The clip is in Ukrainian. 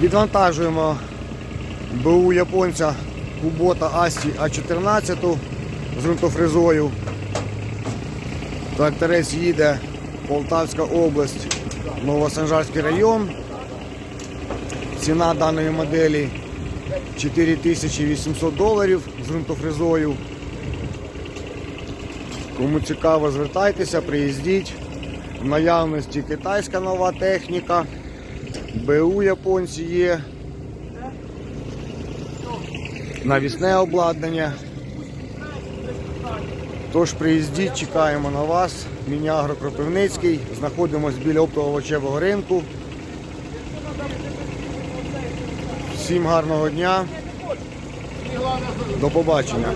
Відвантажуємо БУ японця Кубота Асті А14 з ґрунтофрезою. Тракторець їде Полтавська область, Новосанжарський район. Ціна даної моделі 4800 доларів з ґрунтофрезою. Кому цікаво, звертайтеся, приїздіть. В наявності китайська нова техніка, БУ японці є, навісне обладнання. Тож приїздіть, чекаємо на вас. Міні-Агро Кропивницький. Знаходимося біля оптово-овочевого ринку. Всім гарного дня. До побачення.